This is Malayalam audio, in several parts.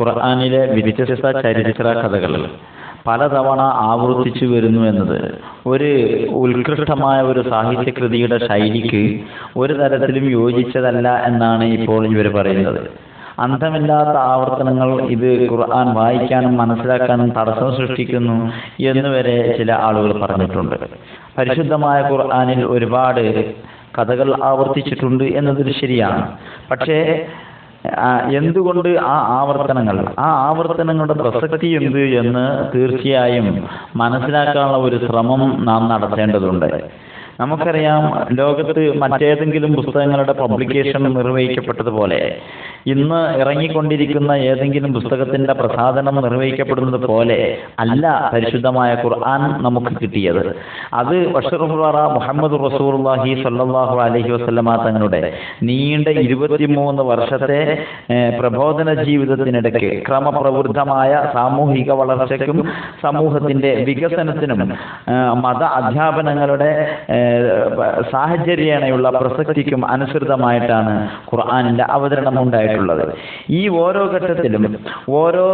ഖുർആനിലെ വ്യത്യസ്ത ചരിത്ര കഥകൾ. പലതവണ ആവർത്തിച്ചു വരുന്നു എന്നത്. ഒരു ഉത്കൃഷ്ടമായ ഒരു സാഹിത്യകൃതിയുടെ ശൈലിക്ക് ഒരു തരത്തിലും യോജിച്ചതല്ല എന്നാണ് ഇപ്പോൾ ഇവർ പറയുന്നത്. അന്ധമില്ലാത്ത ആവർത്തനങ്ങൾ ഇത് ഖുർആൻ വായിക്കാനും മനസ്സിലാക്കാനും തടസ്സം സൃഷ്ടിക്കുന്നു എന്ന് വരെ ചില ആളുകൾ പറഞ്ഞിട്ടുണ്ട്. പരിശുദ്ധമായ ഖുർആനിൽ ഒരുപാട് കഥകൾ ആവർത്തിച്ചിട്ടുണ്ട് എന്നതൊരു ശരിയാണ്. പക്ഷേ എന്തുകൊണ്ട് ആ ആവർത്തനങ്ങൾ? ആ ആവർത്തനങ്ങളുടെ പ്രസക്തി എന്ത് എന്ന് തീർച്ചയായും മനസ്സിലാക്കാനുള്ള ഒരു ശ്രമം നാം നടത്തേണ്ടതുണ്ട്. നമുക്കറിയാം ലോകത്ത് മറ്റേതെങ്കിലും പുസ്തകങ്ങളുടെ പബ്ലിക്കേഷൻ നിർവഹിക്കപ്പെട്ടതുപോലെ ഇന്ന് ഇറങ്ങിക്കൊണ്ടിരിക്കുന്ന ഏതെങ്കിലും പുസ്തകത്തിന്റെ പ്രസാധനം നിർവഹിക്കപ്പെടുന്നത് പോലെ അല്ല പരിശുദ്ധമായ ഖുർആൻ നമുക്ക് കിട്ടിയത്. അത് ബഷറുറ മുഹമ്മദ് റസൂർഹി സല്ലാഹു അലഹി വസ്ലമ തങ്ങളുടെ നീണ്ട ഇരുപത്തിമൂന്ന് വർഷത്തെ പ്രബോധന ജീവിതത്തിനിടയ്ക്ക് ക്രമപ്രവൃദ്ധമായ സാമൂഹിക വളർച്ചയ്ക്കും സമൂഹത്തിന്റെ വികസനത്തിനും മത അധ്യാപനങ്ങളുടെ സാഹചര്യേണയുള്ള പ്രസക്തിക്കും അനുസൃതമായിട്ടാണ് ഖുർആാനിന്റെ അവതരണം ഉണ്ടായിട്ടുള്ളത്. ഈ ഓരോ ഘട്ടത്തിലും ഓരോ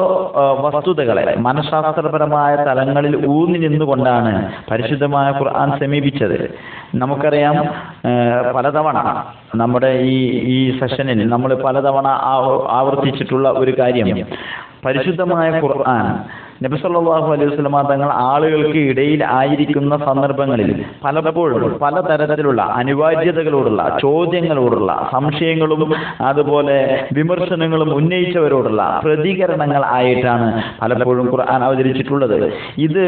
വസ്തുതകളെ മനഃശാസ്ത്രപരമായ തലങ്ങളിൽ ഊന്നി നിന്നുകൊണ്ടാണ് പരിശുദ്ധമായ ഖുർആൻ സമീപിച്ചത്. നമുക്കറിയാം പലതവണ നമ്മുടെ ഈ ഈ സെഷനിൽ നമ്മൾ പലതവണ ആവർത്തിച്ചിട്ടുള്ള ഒരു കാര്യം. പരിശുദ്ധമായ ഖുർആൻ നബി സല്ലല്ലാഹു അലൈഹി വസല്ലമ തങ്ങൾ ആളുകൾക്ക് ഇടയിൽ ആയിരിക്കുന്ന സന്ദർഭങ്ങളിൽ പലപ്പോഴും പലതരത്തിലുള്ള അനിവാര്യതകളോടുള്ള ചോദ്യങ്ങളോടുള്ള സംശയങ്ങളും അതുപോലെ വിമർശനങ്ങളും ഉന്നയിച്ചവരോടുള്ള പ്രതികരണങ്ങൾ ആയിട്ടാണ് പലപ്പോഴും ഖുർആൻ അവതരിച്ചിട്ടുള്ളത്. ഇത്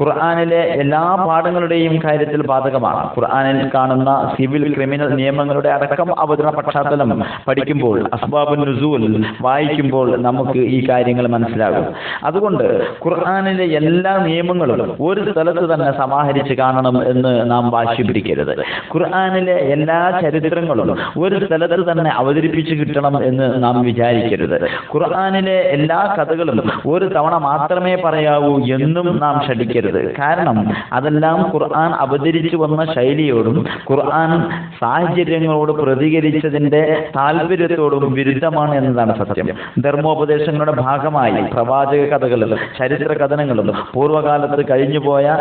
ഖുർആനിലെ എല്ലാ പാഠങ്ങളുടെയും കാര്യത്തിൽ ബാധകമാണ്. ഖുർആനിൽ കാണുന്ന സിവിൽ ക്രിമിനൽ നിയമങ്ങളുടെ അടക്കം അവതരണ പശ്ചാത്തലം പഠിക്കുമ്പോൾ അസ്ബാബുൻ നുസൂൽ വായിക്കുമ്പോൾ നമുക്ക് ഈ കാര്യങ്ങൾ മനസ്സിലാകും. അതുകൊണ്ട് ഖുർആനിലെ എല്ലാ നിയമങ്ങളും ഒരു സ്ഥലത്ത് തന്നെ സമാഹരിച്ച് കാണണം എന്ന് നാം വാശി പിടിക്കരുത്. ഖുർആാനിലെ എല്ലാ ചരിത്രങ്ങളും ഒരു സ്ഥലത്ത് തന്നെ അവതരിപ്പിച്ച് കിട്ടണം എന്ന് നാം വിചാരിക്കരുത്. ഖുർആാനിലെ എല്ലാ കഥകളും ഒരു തവണ മാത്രമേ പറയാവൂ എന്നും നാം ക്ഷണിക്കരുത്. കാരണം അതെല്ലാം ഖുർആൻ അവതരിച്ചു വന്ന ശൈലിയോടും ഖുർആൻ സാഹചര്യങ്ങളോട് പ്രതികരിച്ചതിന്റെ താല്പര്യത്തോടും വിരുദ്ധമാണ് എന്നതാണ് സത്യം. ധർമ്മോപദേശങ്ങളുടെ ഭാഗമായി പ്രവാചക കഥകളിലും ചരിത്ര കഥനങ്ങളും പൂർവകാലത്ത് കഴിഞ്ഞുപോയ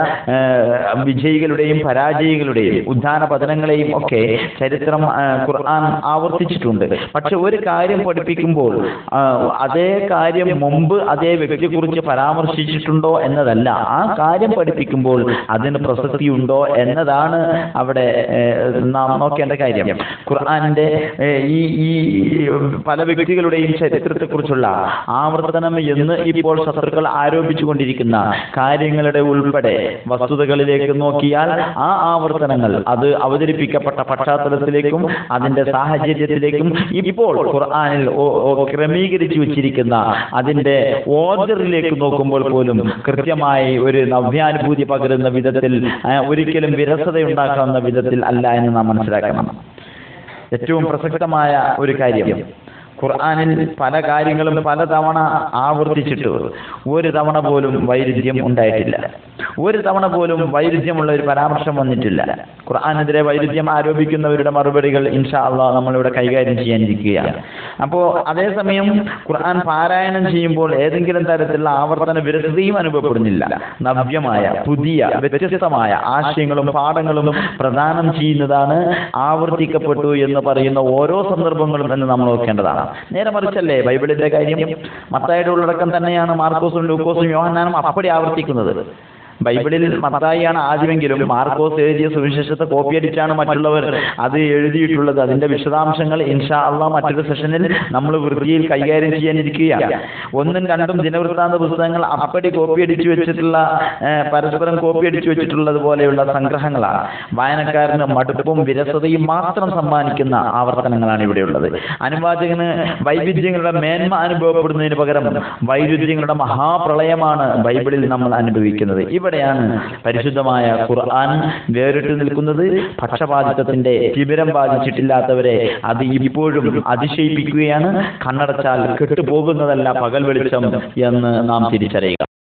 വിജയികളുടെയും പരാജയികളുടെയും ഉദ്ധാന പതനങ്ങളെയും ഒക്കെ ചരിത്രം ഖുർആൻ ആവർത്തിച്ചിട്ടുണ്ട്. പക്ഷെ ഒരു കാര്യം പഠിപ്പിക്കുമ്പോൾ അതേ കാര്യം മുമ്പ് അതേ വ്യക്തിയെക്കുറിച്ച് പരാമർശിച്ചിട്ടുണ്ടോ എന്നതല്ല. ആ കാര്യം പഠിപ്പിക്കുമ്പോൾ അതിന് പ്രസക്തിയുണ്ടോ എന്നതാണ് അവിടെ നാം നോക്കേണ്ട കാര്യം. ഖുർആന്റെ ഈ ഈ പല വ്യക്തികളുടെയും ചരിത്രത്തെക്കുറിച്ചുള്ള ആവർത്തനം എന്ന് ഇപ്പോൾ ശത്രുക്കൾ ആരോപിച്ചുകൊണ്ടിരിക്കുന്ന കാര്യങ്ങളുടെ ഉൾപ്പെടെ വസ്തുതകളിലേക്ക് നോക്കിയാൽ ആ ആവർത്തനങ്ങൾ അത് അവതരിപ്പിക്കപ്പെട്ട പശ്ചാത്തലത്തിലേക്കും അതിന്റെ സാഹചര്യത്തിലേക്കും ഇപ്പോൾ ഖുർആാനിൽ ക്രമീകരിച്ചു വെച്ചിരിക്കുന്ന അതിന്റെ ഓർഡറിലേക്ക് നോക്കുമ്പോൾ പോലും കൃത്യമായി ഒരു നവ്യാനുഭൂതി പകരുന്ന വിധത്തിൽ ഒരിക്കലും ഒരിക്കലും വിരസതയുണ്ടാക്കാവുന്ന വിധത്തിൽ അല്ല എന്ന് നാം മനസ്സിലാക്കണം. ഏറ്റവും പ്രസക്തമായ ഒരു കാര്യം ഖുർആനിൽ പല കാര്യങ്ങളും പല തവണ ആവർത്തിച്ചിട്ട്. ഒരു തവണ പോലും വൈരുദ്ധ്യം ഉണ്ടായിട്ടില്ല. ഒരു തവണ പോലും വൈരുദ്ധ്യമുള്ള ഒരു പരാമർശം വന്നിട്ടില്ല. ഖുർആാനെതിരെ വൈരുദ്ധ്യം ആരോപിക്കുന്നവരുടെ മറുപടികൾ ഇൻഷാ അള്ളാഹ് നമ്മളിവിടെ കൈകാര്യം ചെയ്യാനിരിക്കുകയാണ്. അപ്പോൾ അതേസമയം ഖുർആൻ പാരായണം ചെയ്യുമ്പോൾ ഏതെങ്കിലും തരത്തിലുള്ള ആവർത്തന വിരസതയും അനുഭവപ്പെടുന്നില്ല. നവ്യമായ പുതിയ വ്യത്യസ്തമായ ആശയങ്ങളും പാഠങ്ങളും പ്രദാനം ചെയ്യുന്നതാണ് ആവർത്തിക്കപ്പെട്ടു എന്ന് പറയുന്ന ഓരോ സന്ദർഭങ്ങളും തന്നെ നമ്മൾ നോക്കേണ്ടതാണ് നേരെ മറിച്ചല്ലേ? ബൈബിളിന്റെ കാര്യം മത്തായുടെ ഉള്ളടക്കം തന്നെയാണ് മാർക്കോസും ലൂക്കോസും യോഹന്നാനും അപ്പടി ആവർത്തിക്കുന്നത്. ബൈബിളിൽ മത്തായിയാണ് ആദ്യമെങ്കിലും മാർക്കോസ് എഴുതിയ സുവിശേഷത്തെ കോപ്പി അടിച്ചാണ് മറ്റുള്ളവർ. അത് എഴുതിയിട്ടുള്ളത്. അതിന്റെ വിശദാംശങ്ങൾ ഇൻഷാ അള്ളാഹ് മറ്റൊരു സെഷനിൽ നമ്മൾ വൃത്തിയിൽ കൈകാര്യം ചെയ്യാനിരിക്കുകയാണ്. ഒന്നും രണ്ടും ദിനവൃത്താന്ത പുസ്തകങ്ങൾ അപ്പടി കോപ്പി അടിച്ചു വെച്ചിട്ടുള്ള പരസ്പരം കോപ്പി അടിച്ചു വെച്ചിട്ടുള്ളത് പോലെയുള്ള സംഗ്രഹങ്ങളാണ് വായനക്കാരന് മടുപ്പും വിരസതയും മാത്രം സമ്മാനിക്കുന്ന ആവർത്തനങ്ങളാണ് ഇവിടെയുള്ളത് അനുവാചകന് വൈവിധ്യങ്ങളുടെ മേന്മ അനുഭവപ്പെടുന്നതിന് പകരം വൈരുദ്ധ്യങ്ങളുടെ മഹാപ്രളയമാണ് ബൈബിളിൽ നമ്മൾ അനുഭവിക്കുന്നത്. ഇവിടെയാണ് പരിശുദ്ധമായ ഖുർആൻ വേറിട്ട് നിൽക്കുന്നത് പക്ഷപാതിത്വത്തിന്റെ വിവരം ബാധിച്ചിട്ടില്ലാത്തവരെ അത് ഇപ്പോഴും അതിശയിപ്പിക്കുകയാണ്. കണ്ണടച്ചാൽ കെട്ടുപോകുന്നതല്ല പകൽ വെളിച്ചം എന്ന് നാം തിരിച്ചറിയുക.